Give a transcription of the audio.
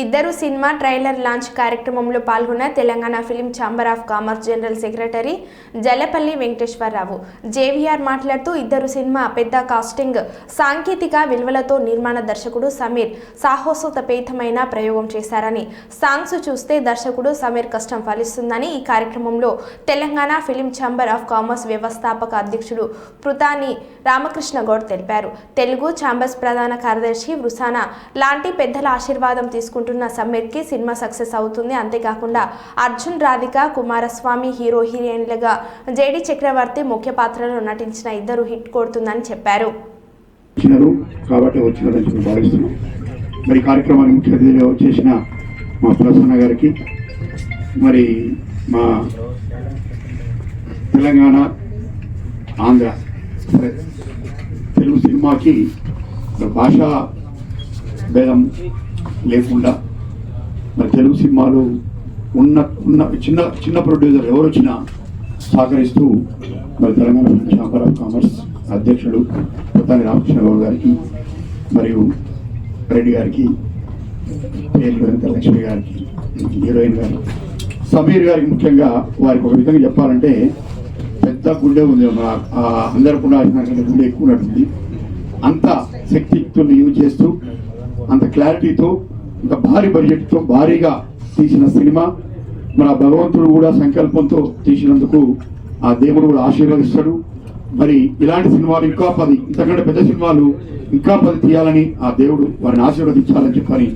ఇద్దరు cinema trailer launch కార్యక్రమంలో పాల్గొన్న Telangana film chamber of commerce general secretary Jalapalli Venkateswara Rao. JVR మాట్లాడుతూ ఇద్దరు సినిమా పెద్ద కాస్టింగ్ సాంకేతిక విలువలతో నిర్మాణ దర్శకుడు సమీర్ సాహసోతపేతమైన ప్రయోగం చేశారని సాంగ్స్ చూస్తే దర్శకుడు సమీర్ కష్టం ఫలిస్తుందని ఈ కార్యక్రమంలో Telangana film chamber of commerce వ్యవస్థాపక అధ్యక్షుడు పృతాని రామకృష్ణ గౌడ్ తెలిపారు. తెలుగు ఛాంబర్స్ ప్రధాన కార్యదర్శి వృసానా లాంటి పెద్దల ఆశీర్వాదం తీసుకుంటారు తీసుకుంటున్న సమీర్కి సినిమా సక్సెస్ అవుతుంది. అంతేకాకుండా అర్జున్ రాధిక కుమారస్వామి హీరో హీరోయిన్లుగా జేడి చక్రవర్తి ముఖ్య పాత్రలో నటించిన ఇద్దరు హిట్ కొడుతుందని చెప్పారు. కాబట్టి వచ్చినారని భావిస్తున్నాం. మరి ఈ కార్యక్రమానికి ముఖ్య అతిథిగా వచ్చేసిన మా ప్రసన్న గారికి మరి మా తెలంగాణ ఆంధ్ర తెలుగు సినిమాకి భాషా భేదం లేకుండా మరి తెలుగు సినిమాలు ఉన్న ఉన్న చిన్న చిన్న ప్రొడ్యూసర్ ఎవరు వచ్చినా సహకరిస్తూ మరి తెలంగాణ ఛాంబర్ ఆఫ్ కామర్స్ అధ్యక్షుడు పుత్తాని రామకృష్ణ గౌడ్ గారికి మరియు రెడ్డి గారికి పేర్లు లక్ష్మి గారికి హీరోయిన్ గారు సమీర్ గారికి ముఖ్యంగా వారికి ఒక విధంగా చెప్పాలంటే పెద్ద గుండె ఉంది. మన ఉండాల్సిన గుండె ఎక్కువ ఉన్నట్టుంది. అంత శక్తియుక్తుల్ని యూజ్ చేస్తూ అంత క్లారిటీతో ఇంత భారీ బడ్జెట్తో భారీగా తీసిన సినిమా. మన భగవంతుడు కూడా సంకల్పంతో తీసినందుకు ఆ దేవుడు కూడా ఆశీర్వదిస్తాడు. మరి ఇలాంటి సినిమాలు ఇంకా పది ఇంతకంటే పెద్ద సినిమాలు ఇంకా పది తీయాలని ఆ దేవుడు వారిని ఆశీర్వదించాలని చెప్పని